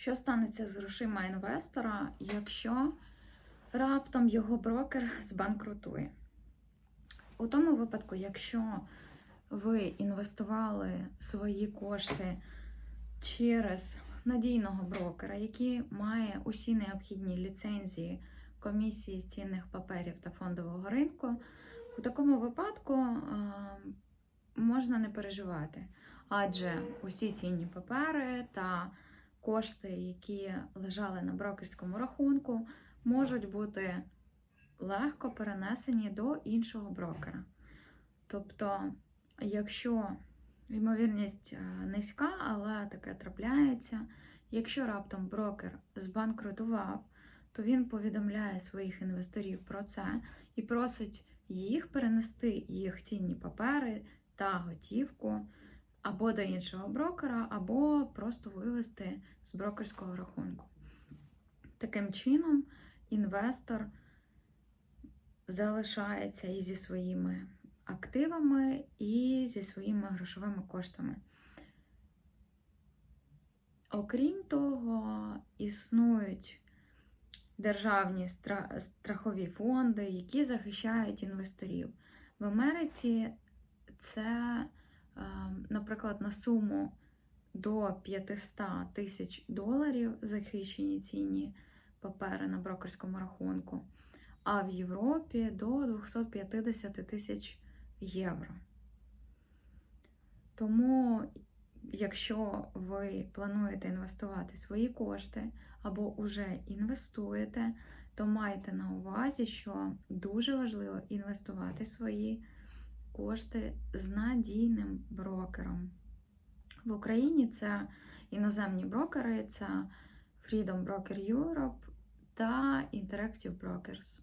Що станеться з грошима інвестора, якщо раптом його брокер збанкрутує? У тому випадку, якщо ви інвестували свої кошти через надійного брокера, який має усі необхідні ліцензії комісії з цінних паперів та фондового ринку, у такому випадку е, можна не переживати, адже усі цінні папери та кошти, які лежали на брокерському рахунку, можуть бути легко перенесені до іншого брокера. Тобто, якщо ймовірність е, низька, але таке трапляється, якщо раптом брокер збанкрутував, то він повідомляє своїх інвесторів про це і просить їх перенести їх цінні папери та готівку або до іншого брокера, або просто вивести з брокерського рахунку. Таким чином, інвестор залишається і зі своїми активами, і зі своїми грошовими коштами. Окрім того, існують державні страхові фонди, які захищають інвесторів. В Америці це, наприклад, на суму до 500 тисяч доларів захищені цінні папери на брокерському рахунку, а в Європі до 250 тисяч євро. Тому, якщо ви плануєте інвестувати свої кошти або вже інвестуєте, то майте на увазі, що дуже важливо інвестувати свої кошти з надійним брокером. В Україні це іноземні брокери, це Freedom Broker Europe та Interactive Brokers.